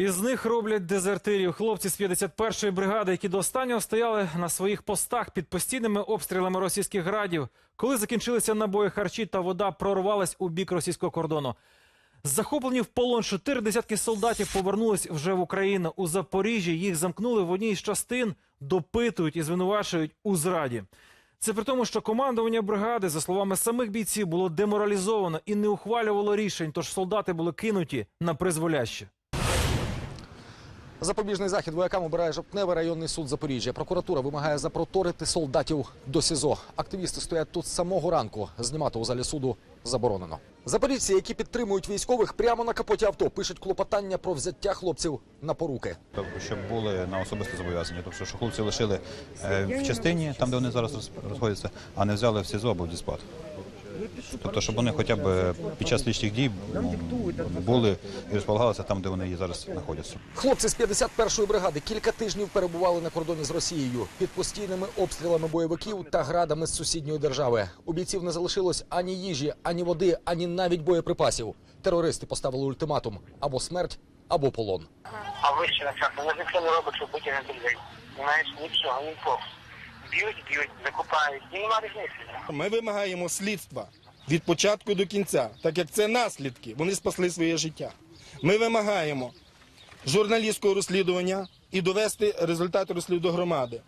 Із них роблять дезертирів. Хлопці з 51-ї бригади, які до останнього стояли на своїх постах під постійними обстрілами російських градів. Коли закінчилися набої харчі та вода прорвалась у бік російського кордону. Захоплені в полон чотири десятки солдатів повернулись вже в Україну. У Запоріжжі їх замкнули в одній з частин, допитують і звинувачують у зраді. Це при тому, що командування бригади, за словами самих бійців, було деморалізовано і не ухвалювало рішень, тож солдати були кинуті на призволяще. Запобіжний захід воякам обирає Жовтневий районний суд Запоріжжя. Прокуратура вимагає запроторити солдатів до СІЗО. Активісти стоять тут з самого ранку. Знімати у залі суду заборонено. Запоріжці, які підтримують військових, прямо на капоті авто пишуть клопотання про взяття хлопців на поруки. Тобто, щоб були на особисте зобов'язання. Тобто, що хлопці лишили е, в частині, там де вони зараз роз- розходяться, а не взяли в СІЗО або в діспат. Тобто, щоб вони хоча б під час слідчих дій ну, були і розполагалися там, де вони зараз знаходяться. Хлопці з 51-ї бригади кілька тижнів перебували на кордоні з Росією під постійними обстрілами бойовиків та градами з сусідньої держави. У бійців не залишилось ані їжі, ані води, ані навіть боєприпасів. Терористи поставили ультиматум або смерть, або полон. А вище начальство, вони ніхто не робить, щоб бути на людей. Знаєш, нічого, нікого. Б'ють, б'ють, закупають. І нема різниці. Ми вимагаємо слідства від початку до кінця, так як це наслідки. Вони спасли своє життя. Ми вимагаємо журналістського розслідування і довести результати розслідування до громади.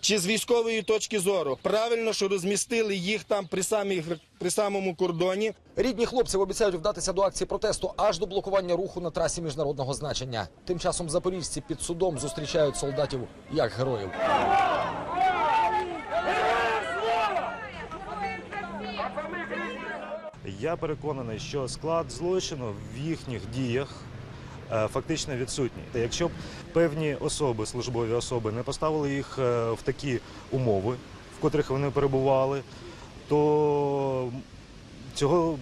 Чи з військової точки зору правильно, що розмістили їх там при, самій, при самому кордоні, Рідні хлопців обіцяють вдатися до акції протесту аж до блокування руху на трасі міжнародного значення. Тим часом запоріжці під судом зустрічають солдатів як героїв. Я переконаний, що склад злочину в їхніх діях е, фактично відсутній. Якщо б певні особи, службові особи, не поставили їх е, в такі умови, в котрих вони перебували, то цього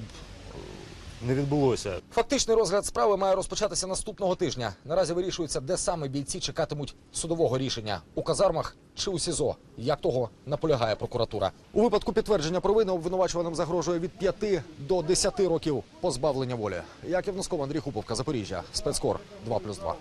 не відбулося. Фактичний розгляд справи має розпочатися наступного тижня. Наразі вирішується, де саме бійці чекатимуть судового рішення у казармах чи у СІЗО. Як того наполягає прокуратура. У випадку підтвердження провини обвинувачуваним загрожує від 5 до 10 років позбавлення волі. Яків Носков, Андрій Хуповка, Запоріжжя, спецкор 2+,2.